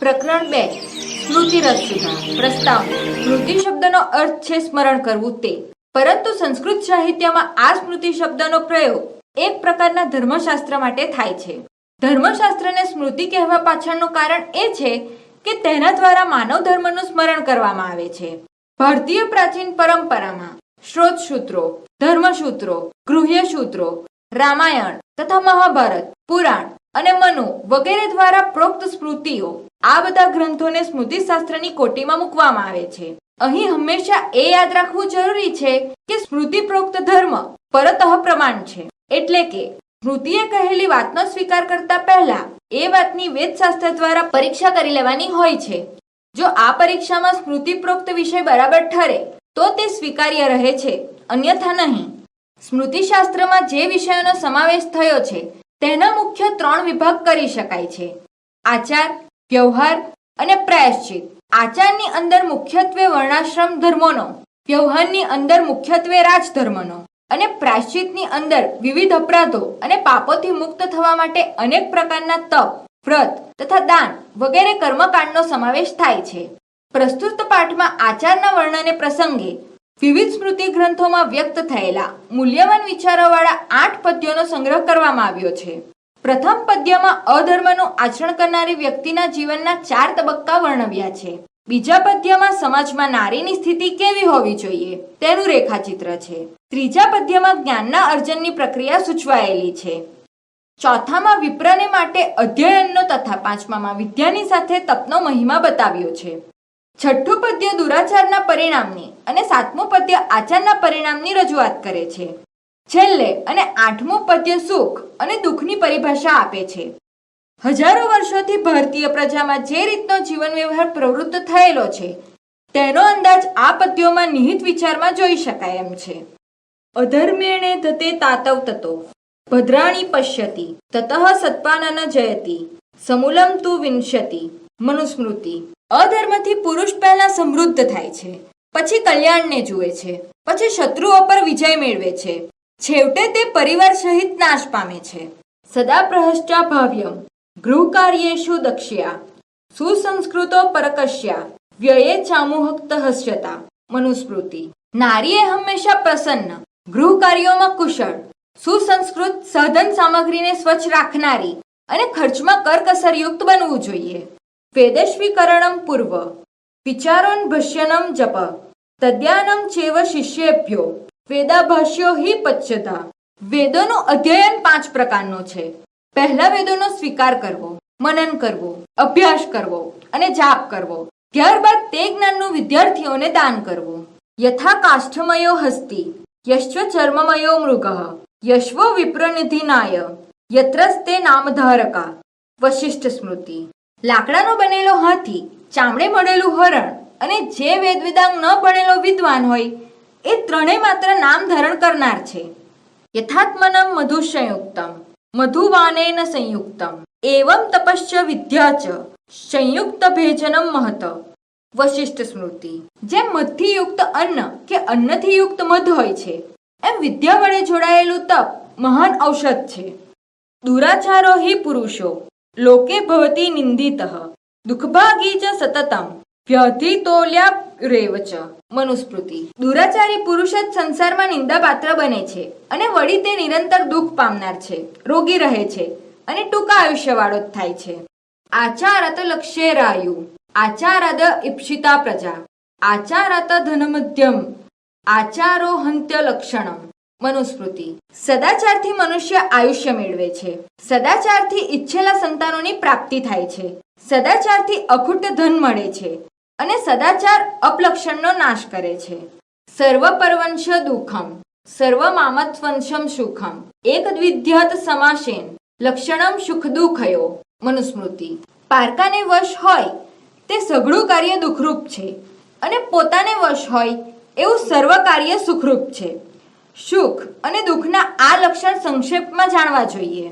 પ્રકરણ બે. સ્મૃતિ રસસુધા પ્રસ્તાવ. સ્મૃતિ શબ્દનો અર્થ છે સ્મરણ કરવું તે. પરંતુ સંસ્કૃત સાહિત્યમાં આ સ્મૃતિ શબ્દનો પ્રયોગ એક પ્રકારના ધર્મશાસ્ત્ર માટે થાય છે. ધર્મશાસ્ત્રને સ્મૃતિ કહેવા પાછળનું કારણ એ છે કે તેના દ્વારા માનવ ધર્મનું સ્મરણ કરવામાં આવે છે. ભારતીય પ્રાચીન પરંપરામાં શ્રોત સૂત્રો, ધર્મસૂત્રો, ગૃહ્ય સૂત્રો, રામાયણ તથા મહાભારત, પુરાણ અને મનુ વગેરે દ્વારા પ્રોક્ત સ્મૃતિઓ આ બધા ગ્રંથોને સ્મૃતિ શાસ્ત્રની કોટીમાં મૂકવામાં આવે છે. અહીં હંમેશા એ યાદ રાખવું જરૂરી છે કે સ્મૃતિ પ્રોક્ત ધર્મ પરતઃ પ્રમાણ છે. એટલે કે સ્મૃતિએ કહેલી વાતનો સ્વીકાર કરતા પહેલા એ વાતની વેદશાસ્ત્ર દ્વારા પરીક્ષા કરી લેવાની હોય છે. જો આ પરીક્ષામાં સ્મૃતિ પ્રોક્ત વિષય બરાબર ઠરે, તો તે સ્વીકાર્ય રહે છે. અન્યથા નહીં. સ્મૃતિશાસ્ત્રમાં જે વિષયોનો સમાવેશ થયો છે તેના મુખ્ય ત્રણ વિભાગ કરી શકાય છે. આચાર, વ્યવહાર અને પ્રાયશ્ચિત. આચારની અંદર મુખ્યત્વે વર્ણાશ્રમ ધર્મોનો, વ્યવહારની અંદર મુખ્યત્વે રાજધર્મનો અને પ્રાયશ્ચિતની અંદર વિવિધ અપરાધો અને પાપોથી મુક્ત થવા માટે અનેક પ્રકારના તપ, વ્રત તથા દાન વગેરે કર્મકાંડનો સમાવેશ થાય છે. પ્રસ્તુત પાઠમાં આચારના વર્ણને પ્રસંગે વિવિધ સ્મૃતિ ગ્રંથોમાં વ્યક્ત થયેલા મૂલ્યવાન વિચારોવાળા આઠ પદ્યોનો સંગ્રહ કરવામાં આવ્યો છે. પ્રથમ પદ્યમાં અધર્મનું આચરણ કરનારી વ્યક્તિના જીવનના ચાર તબક્કા વર્ણવ્યા છે. બીજા પદ્યમાં સમાજમાં નારીની સ્થિતિ કેવી હોવી જોઈએ, તેનું રેખાચિત્ર છે. ત્રીજા પદ્યમાં જ્ઞાનના અર્જનની પ્રક્રિયા સૂચવાયેલી છે. ચોથામાં વિપ્રને માટે અધ્યયનનો તથા પાંચમામાં વિદ્યાની સાથે તપનો મહિમા બતાવ્યો છે. છઠ્ઠું પદ્ય દુરાચારના પરિણામની અને સાતમું પદ્ય આચારના પરિણામની રજૂઆત કરે છે. છેલ્લે અને આઠમું પદ્ય સુખ અને દુઃખની પરિભાષા આપે છે. હજારો વર્ષોથી ભારતીય પ્રજામાં જે રીતનો જીવન વ્યવહાર પ્રવૃત્ત થયેલો છે, તેનો અંદાજ આ પદ્યોમાં નિહિત વિચારમાં જોઈ શકાય એમ છે. અધર્મેણે તતે તાતવ તતો, ભદ્રાણી પશ્યતિ, તતઃ સત્પાનન જયતિ, સમૂલમ તુ વિંશતિ, મનુસ્મૃતિ અધર્મથી પુરુષ પહેલા સમૃદ્ધ થાય છે, પછી કલ્યાણને જુએ છે, પછી શત્રુઓ પર વિજય મેળવે છે. છેવટે તે પરિવાર સહિત નાશ પામે છે. સદા પ્રહશ્ચા ભાવ્યમ, ગૃહકાર્યેશુ દક્ષ્યા, સુસંસ્કૃતો પરકશ્યા, વ્યયે ચામુહક્ત હસ્યતા, મનુસ્મૃતિ. નારીએ હંમેશા પ્રસન્ન ગૃહ કાર્યોમાં કુશળ, સુસંસ્કૃત સાધન સામગ્રીને સ્વચ્છ રાખનારી અને ખર્ચમાં કરકસરયુક્ત બનવું જોઈએ. વેદસ્વીકરણમ પૂર્વ વિચારોન ભષ્યનમ જપ તદ્યાનમ ચેવ શિષ્યેભ્યો વેદાભાષ્યો હિ પચ્યતા વેદોનું અધ્યયન પાંચ પ્રકારનો છે પહેલા વેદોનો સ્વીકાર કરવો, મનન કરવો, અભ્યાસ કરવો અને જાપ કરવો. ત્યારબાદ તે જ્ઞાનનું વિદ્યાર્થીઓને દાન કરવું. યથા કાષ્ઠમયો હસ્તી, યશ્વ ચર્મમયો મૃગ, યશ્વ વિપ્રનિધિનાય, યત્રસ્તે નામધારકા, વશિષ્ઠ સ્મૃતિ. લાકડાનો બનેલો હાથી, ચામડે મળેલું હરણ અને જે વેદ વેદાંગ ન ભણેલો વિદ્વાન હોય, એ ત્રણેય માત્ર નામ ધારણ કરનાર છે. યથાત્મનમ મધુ સંયુક્તમ મધુવાનેન સંયુક્તમ, એવમ તપશ્ચ વિદ્યા ચ, સંયુક્ત ભેજનમ મહત, વશિષ્ઠ સ્મૃતિ. જેમ મધથી યુક્ત અન્ન કે અન્નથી યુક્ત મધ હોય છે, એમ વિદ્યા વડે જોડાયેલું તપ મહાન ઔષધ છે. દુરાચારો હિ પુરુષો લોકે ભવતી નિંદિત દુઃખભાગી ચ સતતમ વ્યધિતોલ્યા રેવ ચ મનુસ્મૃતિ દુરાચારી પુરુષ જ સંસારમાં નિંદાપાત્ર બને છે અને વળી તે નિરંતર દુઃખ પામનાર છે, રોગી રહે છે અને ટૂંકા આયુષ્યવાળો જ થાય છે. આચારત લક્ષ્યેરાયુ આચારદ ઈપ્સિતા પ્રજા। આચારત ધનમધ્યમ। આચારો હંત્ય લક્ષણમ મનુસ્મૃતિ. સદાચારથી મનુષ્ય આયુષ્ય મેળવે છે. સદાચારથી ઈચ્છેલા સંતાનોની પ્રાપ્તિ થાય છે. સદાચારથી અખૂટ ધન મળે છે અને સદાચાર અપલક્ષણનો નાશ કરે છે. સર્વ પરવંશ દુઃખમ. સર્વ મામત્વંશમ સુખમ. એક દ્વિધ્યત સમાસેન. લક્ષણમ સુખ દુઃખયો મનુસ્મૃતિ. પારકાને વશ હોય તે સઘળું કાર્ય દુઃખરૂપ છે અને પોતાને વશ હોય એવું સર્વ કાર્ય સુખરૂપ છે. સુખ અને દુઃખના આ લક્ષણ સંક્ષેપમાં જાણવા જોઈએ.